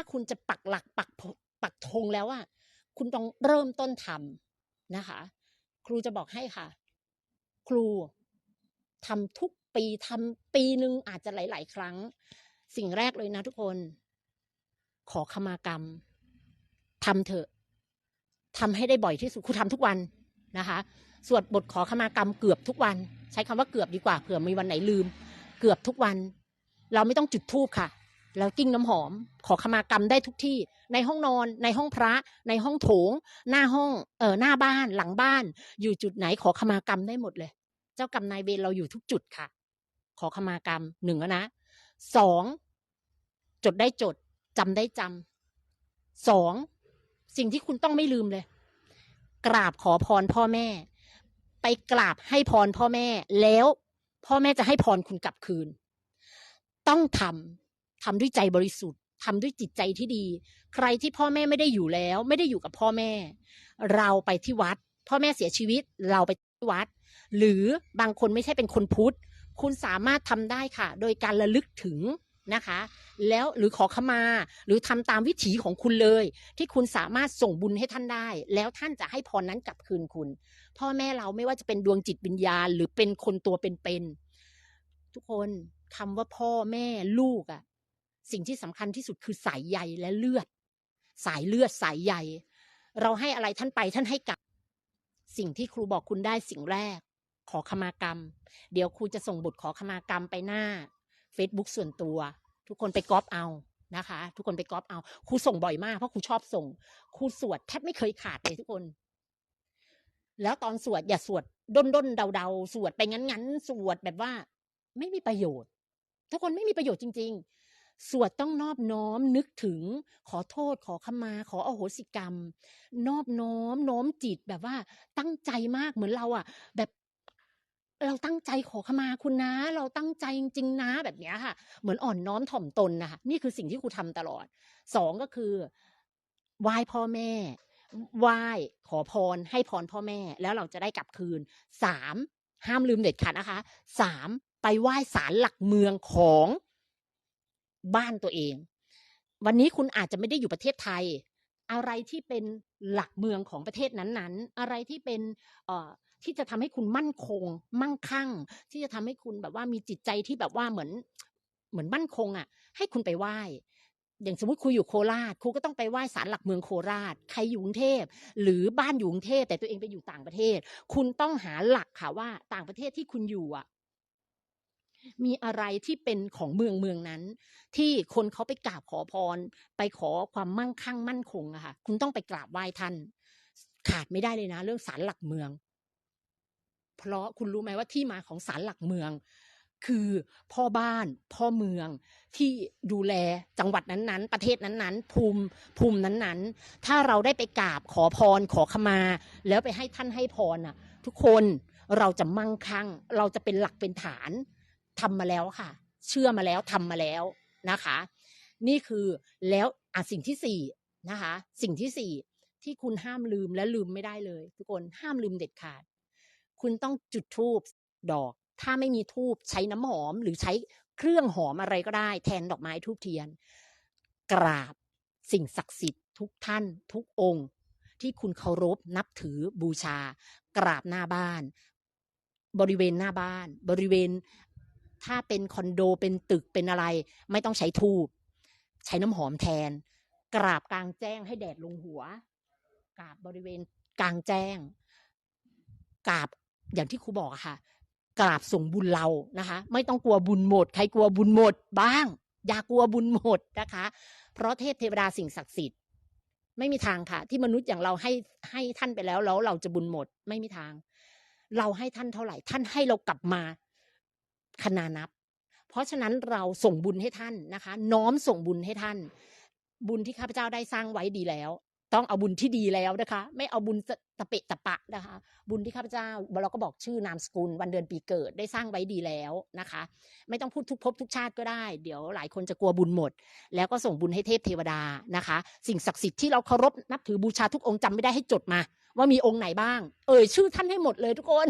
ถ้าคุณจะปักหลักปักปักธงแล้วอะคุณต้องเริ่มต้นทำนะคะ ครูจะบอกให้ค่ะ ครูทำทุกปีทำปีหนึ่งอาจจะหลาย ๆ ครั้ง สิ่งแรกเลยนะทุกคน ขอขมากรรมทำเถอะทำให้ได้บ่อยที่สุดครูทำทุกวันนะคะสวดบทขอขมากรรมเกือบทุกวัน ใช้คำว่าเกือบดีกว่าเผื่อมีวันไหนลืม เกือบทุกวัน เราไม่ต้องจุดธูปค่ะ แล้วกิ้งน้ำหอม ขอขมากรรมได้ทุกที่ ในห้องนอน ในห้องพระ ในห้องโถง หน้าห้องเออหน้าบ้านหลังบ้าน อยู่จุดไหนขอขมากรรมได้หมดเลย เจ้ากรรมนายเวรเราอยู่ทุกจุดค่ะ ขอขมากรรมหนึ่งนะสองจดได้จดจำได้จำสองสิ่งที่คุณต้องไม่ลืมเลย กราบขอพรพ่อแม่ ไปกราบให้พรพ่อแม่ แล้วพ่อแม่จะให้พรคุณกลับคืน ต้องทำ ทำด้วยใจบริสุทธิ์ทำด้วยจิตใจที่ดี ใครที่พ่อแม่ไม่ได้อยู่แล้ว ไม่ได้อยู่กับพ่อแม่ เราไปที่วัด พ่อแม่เสียชีวิต เราไปที่วัด หรือบางคนไม่ใช่เป็นคนพุทธ คุณสามารถทำได้ค่ะ โดยการระลึกถึงนะคะ แล้วหรือขอขมา หรือทำตามวิถีของคุณเลย ที่คุณสามารถส่งบุญให้ท่านได้ แล้วท่านจะให้พรนั้นกลับคืนคุณ พ่อแม่เราไม่ว่าจะเป็นดวงจิตวิญญาณ หรือเป็นคนตัวเป็นๆทุกคนคำว่าพ่อแม่ลูกอะ สิ่งที่สำคัญที่สุดคือสายใยและเลือด สายเลือดสายใย เราให้อะไรท่านไปท่านให้กลับ สิ่งที่ครูบอกคุณได้สิ่งแรก ขอขมากรรม เดี๋ยวครูจะส่งบทขอขมากรรมไปหน้า Facebook ส่วนตัว ทุกคนไปก๊อปเอานะคะ ทุกคนไปก๊อปเอาครูส่งบ่อยมากเพราะครูชอบส่งครูสวดแทบไม่เคยขาดเลยทุกคน แล้วตอนสวดอย่าสวดด้นด้นเดาเดาๆสวดไปงั้นงั้นๆสวดแบบว่า ไม่มีประโยชน์ ทุกคนไม่มีประโยชน์จริง ๆ สวดต้องนอบน้อมนึกถึงขอโทษขอขมา ขออโหสิกรรม นอบน้อมน้อมจิตแบบว่าตั้งใจมากเหมือนเราอะแบบเราตั้งใจขอขมาคุณนะ เราตั้งใจจริงๆนะแบบเนี้ยค่ะ เหมือนอ่อนน้อมถ่อมตนนะคะนี่คือสิ่งที่ครูทำตลอดสองก็คือไหว้พ่อแม่ไหว้ขอพรให้พรพ่อแม่ แล้วเราจะได้กลับคืนสามห้ามลืมเด็ดขาดนะคะสามไปไหว้ศาลหลักเมืองของ บ้านตัวเอง วันนี้คุณอาจจะไม่ได้อยู่ประเทศไทย อะไรที่เป็นหลักเมืองของประเทศนั้นๆ อะไรที่เป็นเอ่อที่จะทำให้คุณมั่นคง มั่งคั่ง ที่จะทำให้คุณแบบว่ามีจิตใจที่แบบว่าเหมือนเหมือนมั่นคงอะ ให้คุณไปไหว้อย่างสมมติครูอยู่โคราชครูก็ต้องไปไหว้ศาลหลักเมืองโคราช ใครอยู่กรุงเทพหรือบ้านอยู่กรุงเทพแต่ตัวเองไปอยู่ต่างประเทศ คุณต้องหาหลักค่ะว่าต่างประเทศที่คุณอยู่อะ มีอะไรที่เป็นของเมืองเมืองนั้น ที่คนเขาไปกราบขอพร ไปขอความมั่งคั่งมั่นคงอะค่ะ คุณต้องไปกราบไหว้ท่าน ขาดไม่ได้เลยนะ เรื่องศาลหลักเมือง เพราะคุณรู้ไหมว่าที่มาของศาลหลักเมือง คือพ่อบ้านพ่อเมืองที่ดูแลจังหวัดนั้นๆ ประเทศนั้นๆ ภูมิภูมินั้นๆ ถ้าเราได้ไปกราบขอพรขอขมา แล้วไปให้ท่านให้พรน่ะ ทุกคนเราจะมั่งคั่ง เราจะเป็นหลักเป็นฐาน ทำมาแล้วค่ะ เชื่อมาแล้วทำมาแล้วนะคะ นี่คือแล้วอะสิ่งที่สี่นะคะ สิ่งที่สี่ที่คุณห้ามลืมและลืมไม่ได้เลย ทุกคนห้ามลืมเด็ดขาด คุณต้องจุดธูปดอก ถ้าไม่มีธูปใช้น้ำหอม หรือใช้เครื่องหอมอะไรก็ได้ แทนดอกไม้ทูบเทียน กราบสิ่งศักดิ์สิทธิ์ทุกท่าน ทุกองค์ ที่คุณเคารพนับถือบูชา กราบหน้าบ้าน บริเวณหน้าบ้าน บริเวณ ถ้าเป็นคอนโดเป็นตึกเป็นอะไร ไม่ต้องใช้ทูบใช้น้ำหอมแทน กราบกลางแจ้งให้แดดลงหัว กราบบริเวณกลางแจ้ง กราบอย่างที่ครูบอกค่ะ กราบส่งบุญเรานะคะ ไม่ต้องกลัวบุญหมด ใครกลัวบุญหมดบ้าง อย่ากลัวบุญหมดนะคะ เพราะเทพเทวดาสิ่งศักดิ์สิทธิ์ไม่มีทางค่ะ ที่มนุษย์อย่างเราให้ให้ท่านไปแล้วแล้วเราจะบุญหมดไม่มีทาง เราให้ท่านเท่าไหร่ ท่านให้เรากลับมา ขนานับ เพราะฉะนั้นเราส่งบุญให้ท่านนะคะ น้อมส่งบุญให้ท่าน บุญที่ข้าพเจ้าได้สร้างไว้ดีแล้ว ต้องเอาบุญที่ดีแล้วนะคะ ไม่เอาบุญตะเปะตะปะนะคะ บุญที่ข้าพเจ้าเราก็บอกชื่อนามสกุลวันเดือนปีเกิดได้สร้างไว้ดีแล้วนะคะ ไม่ต้องพูดทุกภพทุกชาติก็ได้ เดี๋ยวหลายคนจะกลัวบุญหมด แล้วก็ส่งบุญให้เทพเทวดานะคะ สิ่งศักดิ์สิทธิ์ที่เราเคารพนับถือบูชาทุกองค์จำไม่ได้ให้จดมาว่ามีองค์ไหนบ้าง เอ่ยชื่อท่านให้หมดเลยทุกคน